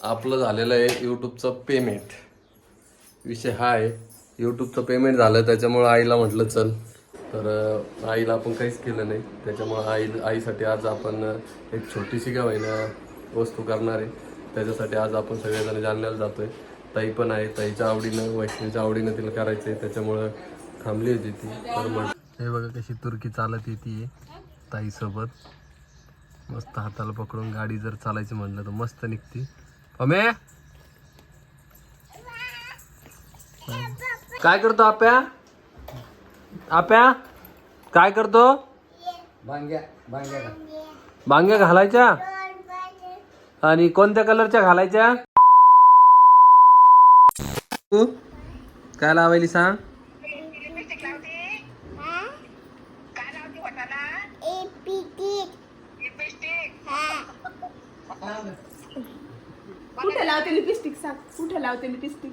आपलं झालेलं आहे यूट्यूबचं पेमेंट विषय हा आहे यूट्यूबचं पेमेंट झालं त्याच्यामुळं आईला म्हटलं चल. तर आईला आपण काहीच केलं नाही. त्याच्यामुळं आई आईसाठी आज आपण एक छोटीशी का होईना वस्तू करणार आहे. त्याच्यासाठी आज आपण सगळेजण जालन्याला आहे ताई पण आहे ताईच्या आवडीनं वैष्णवीच्या आवडीनं तिला करायचं आहे त्याच्यामुळं थांबली होती ती. तर म्हण हे बघा कशी तुर्की चालत येते ताईसोबत. मस्त हाताला पकडून गाडी जर चालायची म्हटलं तर मस्त निघती. अमे काय करतो आप्या? आप्या काय करतो? बांग्या बांग्या बांग्या घालायच्या? आणि कोणत्या कलरच्या घालायच्या? तू? काय लावायली सांग? कुठे लावते लिपस्टिक सांग? कुठे लावते लिपस्टिक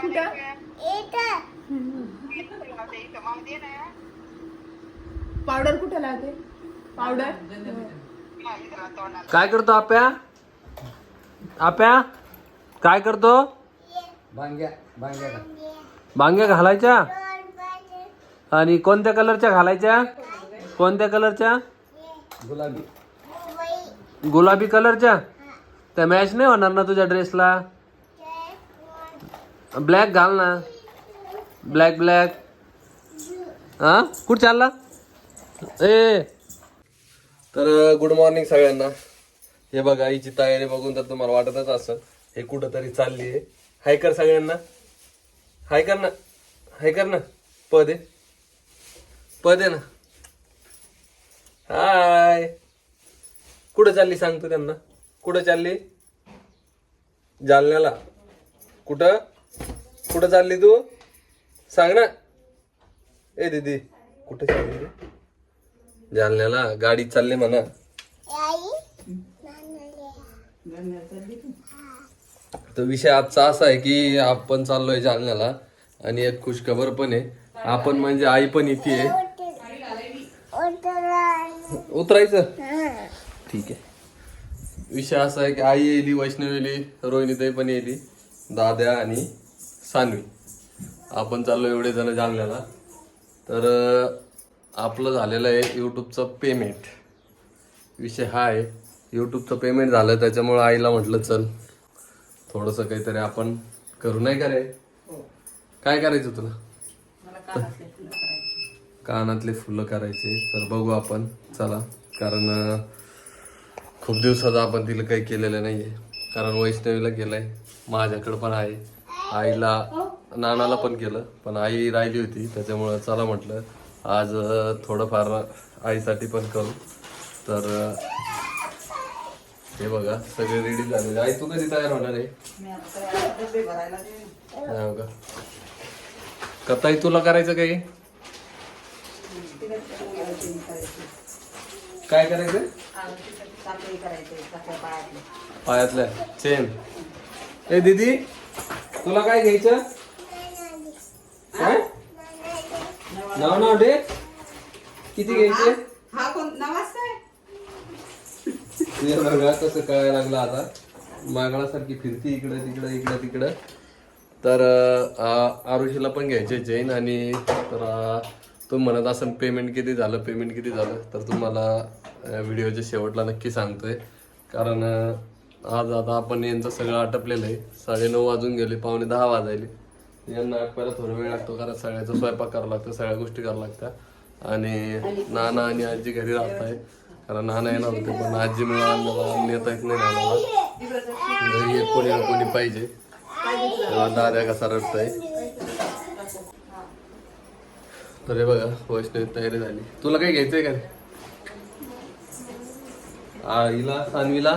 कुठं? पावडर कुठे लावते? पावडर काय करतो आप्या? आप्या काय करतो? बांग्या बांग्या बांग्या घालायच्या? आणि कोणत्या कलरच्या घालायच्या? कोणत्या कलरच्या? गुलाबी. गुलाबी कलरच्या? त्या मॅच नाही होणार ना तुझ्या ड्रेसला ब्लॅक घाल ना. ब्लॅक ब्लॅक हा? कुठं चालला? ए. तर गुड मॉर्निंग सगळ्यांना. हे बघा आईची तयारी बघून तर तुम्हाला वाटतच असं हे कुठं तरी चालली आहे हाय कर सगळ्यांना. हाय कर ना. हाय कर ना. पद आहे. पद दे ना. हाय. कुठं चालली सांगतो त्यांना? कुठं चालली? जालन्याला. कुठं? कुठं चालली तू? सांग ना. ए दीदी. कुठं चालली? जालन्याला. गाडी चालली म्हणा. तर विषय आजचा असा आहे की आपण चाललोय जालन्याला आणि एक खुशखबर पण आहे. आपण म्हणजे आई पण इथे उतरायचं. ठीक आहे. विषय असा आहे की आई येली वैष्णवी येली रोहिणीताई पण येली दाद्या आणि सानवी. आपण चाललो एवढे जण जालन्याला तर आपलं झालेलं आहे यूट्यूबचं पेमेंट विषय हा आहे यूट्यूबचं पेमेंट झालं त्याच्यामुळं आईला म्हटलं चल थोडंसं काहीतरी आपण करू. नाही का रे? काय करायचं तुला? कानातले फुलं करायचे. तर बघू आपण. चला. कारण खूप दिवसाचा आपण तिला काही केलेलं नाहीये. कारण वैष्णवीला केलंय माझ्याकडं पण आहे. आईला नानाला पण केलं पण आई राहिली होती. त्याच्यामुळं चला म्हटलं आज थोडंफार आईसाठी पण करू. तर हे बघा सगळे रेडी झालेले. आई तू कधी तयार होणार आहे? हो का? कताई तुला करायचं काही? काय करायचं? पायातल्या. चेन ए दीदी तुला काय घ्यायचं? काय? नाव नाव डे? किती घ्यायचे? हा कोण नमस्ते हे बघा कसं कळायला लागलं आता. मागणासारखी फिरती इकडे तिकडे इकडे तिकडं. तर अं, आरुषीला पण घ्यायचे जैन आणि तर अं, तुम्ही म्हणत असं पेमेंट किती झालं पेमेंट किती झालं? तर तुम्हाला व्हिडिओच्या शेवटला नक्की सांगतोय. कारण आज आता आपण यांचं सगळं आटपलेलं आहे. साडेनऊ वाजून गेले पावणे दहा वाजायले. यांना आटपायला थोडा वेळ लागतो कारण सगळ्याचा स्वयंपाक करावा लागतो सगळ्या गोष्टी करावं लागतात. आणि नाना आणि आजी घरी राहत आहे कारण नाना येणार होते पण आजी मुळे आम्हाला नेता येत नाही नानाला घरी एक कोणी ना कोणी पाहिजे. तेव्हा दाद्या कसा रडतोय. तर हे बघा वैष्णवी तयारी झाली. तुला काही घ्यायचंय का? रे आईला सानवीला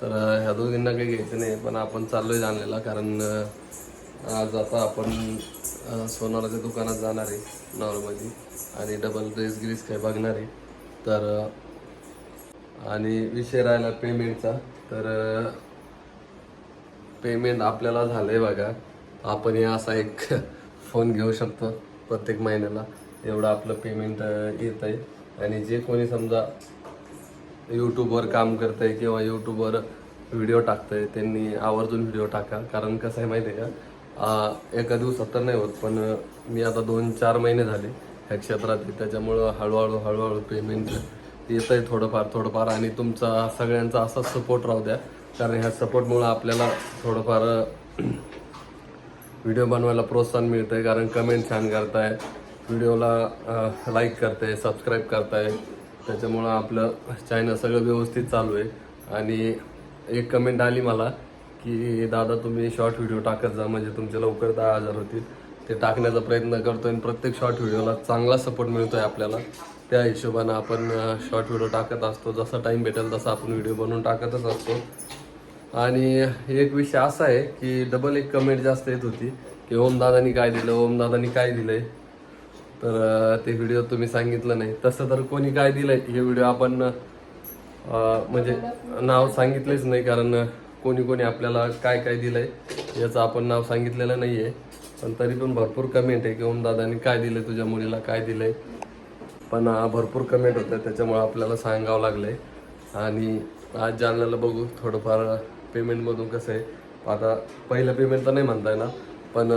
तर ह्या दोघींना काही घ्यायचं नाही पण आपण चाललोय जाणलेला कारण आज आता आपण सोनाराच्या दुकानात जाणार आहे नॉर्मली आणि डबल ड्रेस गिरीस काही बघणार आहे. तर आणि विषय राहिला पेमेंटचा तर पेमेंट आपल्याला झालंय बघा. आपण हे असा एक फोन घेऊ शकतो प्रत्येक महिन्याला. एवढं आपलं पेमेंट येत आहे आणि जे कोणी समजा यूट्यूबवर काम करतंय किंवा यूट्यूबवर व्हिडिओ टाकतंय त्यांनी आवर्जून व्हिडिओ टाका. कारण कसं आहे माहिती आहे का एका दिवसात तर नाही होत पण मी आता दोन चार महिने झाले ह्या क्षेत्रात. त्याच्यामुळं हळूहळू हळूहळू पेमेंट येत आहे थोडंफार थोडंफार. आणि तुमचा सगळ्यांचा असाच सपोर्ट राहू द्या. कारण ह्या सपोर्टमुळं आपल्याला थोडंफार व्हिडिओ बनवायला प्रोत्साहन मिळतं आहे कारण कमेंट छान करताय. व्हिडिओला लाईक करताय सबस्क्राईब करताय. त्याच्यामुळं आपलं चॅनल सगळं व्यवस्थित चालू आहे. आणि एक कमेंट आली मला की दादा तुम्ही शॉर्ट व्हिडिओ टाकत जा. म्हणजे तुमचे लवकर दहा हजार होतील. ते टाकण्याचा प्रयत्न करतो आणि प्रत्येक शॉर्ट व्हिडिओला चांगला सपोर्ट मिळतो आहे आपल्याला. त्या हिशोबानं आपण शॉर्ट व्हिडिओ टाकत असतो. जसा टाईम भेटेल तसा आपण व्हिडिओ बनवून टाकतच असतो. आणि एक विषय असा आहे की डबल एक कमेंट जास्त येत होती की ओम दादानी काय दिलं? ओम दादानी काय आहे तर ते व्हिडिओ तुम्ही सांगितलं नाही. तसं तर कोणी काय दिलंय? हे व्हिडिओ आपण म्हणजे नाव सांगितलेच नाही कारण कोणी कोणी आपल्याला काय काय दिलंय याचं आपण नाव सांगितलेलं नाही आहे पण तरी पण भरपूर कमेंट आहे की ओम दादानी काय दिलंय तुझ्या मुलीला? काय दिलंय? पण भरपूर कमेंट होत्या. त्याच्यामुळे आपल्याला सांगावं लागलंय. आणि आज जालन्याला बघू थोडंफार पेमेंटमधून कसं आहे. आता पहिलं पेमेंट तर नाही म्हणता येणार पण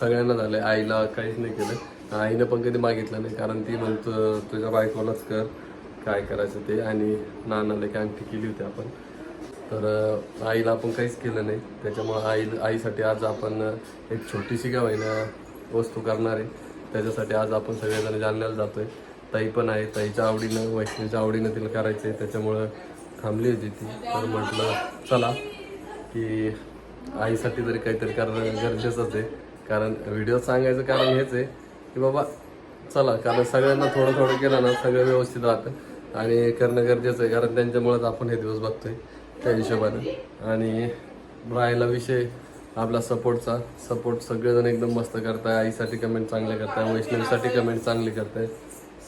सगळ्यांना झालं आईला काहीच नाही केलं. आईनं पण कधी मागितलं नाही कारण ती म्हणतो तुझ्या बायकोलाच कर काय करायचं ते. आणि नानाला की अंगठी केली होती आपण. तर आईला आपण काहीच केलं नाही. त्याच्यामुळं आई आईसाठी आज आपण एक छोटीशी का होईना वस्तू करणार आहे. त्याच्यासाठी आज आपण सगळेजण जालन्याला आहे ताई पण आहे. ताईच्या आवडीनं वैष्णवीच्या आवडीनं तिला करायचं आहे त्याच्यामुळं थांबली होती ती. तर म्हटलं चला की आईसाठी तरी काहीतरी करणं गरजेचंच आहे. कारण व्हिडिओ सांगायचं कारण हेच आहे. की बाबा चला कारण सगळ्यांना थोडं थोडं केलं ना सगळं व्यवस्थित राहतं. आणि करणं गरजेचं आहे कारण त्यांच्यामुळेच आपण हे दिवस बघतोय त्या हिशोबाने. आणि राहायला विषय आपला सपोर्टचा. सपोर्ट सगळेजण एकदम मस्त करताय. आईसाठी कमेंट चांगले करताय वैष्णवीसाठी कमेंट चांगली करताय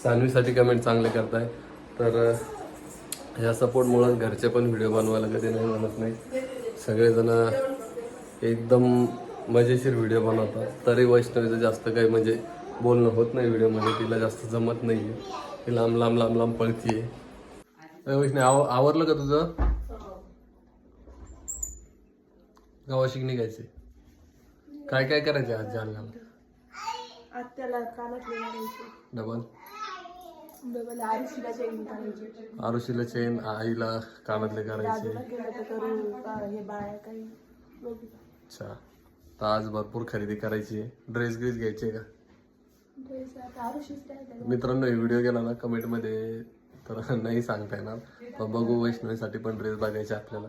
सानवीसाठी कमेंट चांगले करताय. तर ह्या सपोर्टमुळं घरचे पण व्हिडिओ बनवायला कधी नाही म्हणत नाही. सगळेजण एकदम मजेशीर व्हिडिओ बनवतात. तरी वैष्णवीचं जास्त काही म्हणजे बोलणं होत नाही व्हिडिओमध्ये तिला जास्त जमत नाही ती लांब लांब लांब लांब पळतीये. वैष्णवी आव आवरलं का तुझं? गावाशिक निघायचे काय काय करायचे आज जालन्याला? आत्याला कानातले घालायचे डबल? आरुषीला चेन आईला कानातले करायचे. अच्छा. तर आज भरपूर खरेदी करायची. आहे ड्रेस ग्रेस घ्यायचे का? मित्रांनो व्हिडिओ गेला ना कमेंटमध्ये तर नाही सांगता येणार. पण बघू वैष्णवीसाठी पण ड्रेस बघायचे आपल्याला.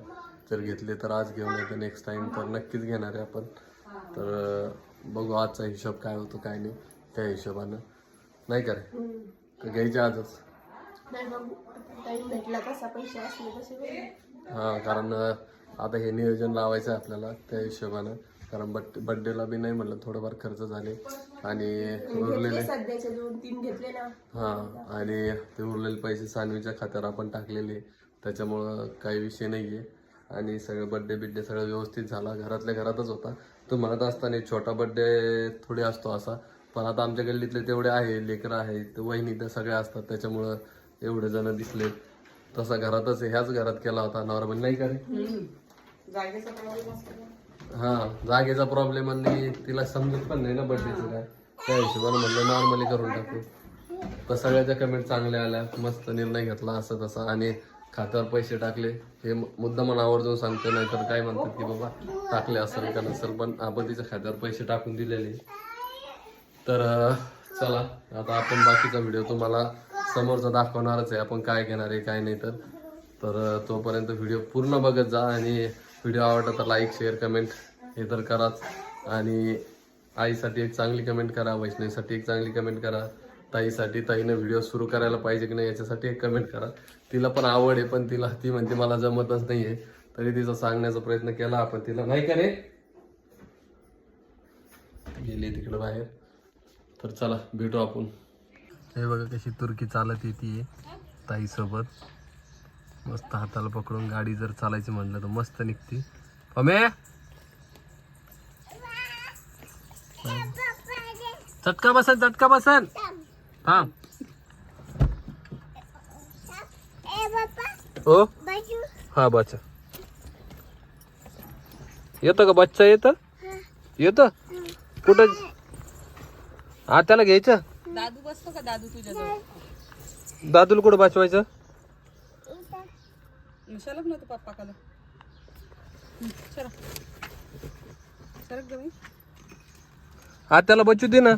जर घेतले तर आज घेऊन येतो नेक्स्ट टाइम तर नक्कीच घेणार आहे आपण. तर बघू आजचा हिशोब काय होतो काय नाही त्या हिशोबानं. नाही का रे? का घ्यायचे आजच. टाईम. हां कारण आता हे नियोजन लावायचं आहे आपल्याला त्या हिशोबानं. कारण बड्डे बड्डेला बी नाही म्हणलं थोडंफार खर्च झाले. आणि उरलेले घेतले सध्याचे दोन तीन घेतले ना. हां आणि ते उरलेले पैसे सानवीच्या खात्यावर आपण टाकलेले. त्याच्यामुळं काही विषय नाही आहे आणि सगळं बड्डे बिड्डे सगळं व्यवस्थित झाला. घरातल्या घरातच होता. तो म्हणत असताना एक छोटा बड्डे थोडे असतो असा. पण आता आमच्या गल्लीतले तेवढे आहे लेकरं आहेत वहिनी तर सगळे असतात. त्याच्यामुळं एवढे जण दिसले. तसा घरातच आहे. ह्याच घरात केला होता नॉर्मल नाही का रे? हा जागेचा प्रॉब्लेम आणि तिला समजत पण नाही ना बर्थडेचं काय त्या हिशोबाने म्हणलं नॉर्मली करून टाकू. तर सगळ्याच्या कमेंट चांगल्या आल्या. मस्त निर्णय घेतला असं तसा. आणि खात्यावर पैसे टाकले. हे मुद्दा मला आवर्जून सांगतो नाही तर काय म्हणतात की बाबा टाकले असेल का नसेल पण आपण तिच्या खात्यावर पैसे टाकून दिलेले. तर चला आता आपण बाकीचा व्हिडिओ तुम्हाला समोरचा दाखवणारच आहे. आपण काय घेणार आहे काय नाही तर. तर तोपर्यंत व्हिडिओ पूर्ण बघत जा आणि व्हिडिओ आवडला तर लाईक शेअर कमेंट हे तर कराच. आणि आईसाठी एक चांगली कमेंट करा वैष्णवीसाठी एक चांगली कमेंट करा. ताईसाठी ताईनं व्हिडिओ सुरू करायला पाहिजे की नाही याच्यासाठी एक कमेंट करा. तिला पण आवड आहे पण तिला ती म्हणते मला जमतच नाही आहे तरी तिचा सांगण्याचा प्रयत्न केला आपण तिला नाही का रे गेली तिकडे बाहेर. तर चला भेटू आपण. हे बघा कशी तुर्की चालत येते ताईसोबत. मस्त हाताला पकडून गाडी जर चालायची म्हटलं तर मस्त निघते. अमे! चटका बसन चटका बसन. थांब. हो हा बच्चा. येतं का बच्चा येतं? येतं? कुठं? आत्याला घ्यायचं? दादू बसतो का दादू तुझ्याजवळ? दादूला कुठं बचवायचं सरक नव्हतं पप्पा काला सरक सरक गं बाई. आत्याला बचू दे ना.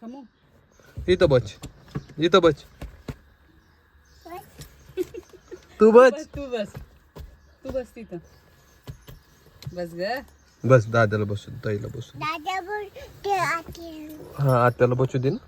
समू इथं बच. इथं बच. तू बच. बस तू बस. तू बस तिथं. बस ग. बस दादाला बसून ताईला बसून हा आत्याला बसू दे ना.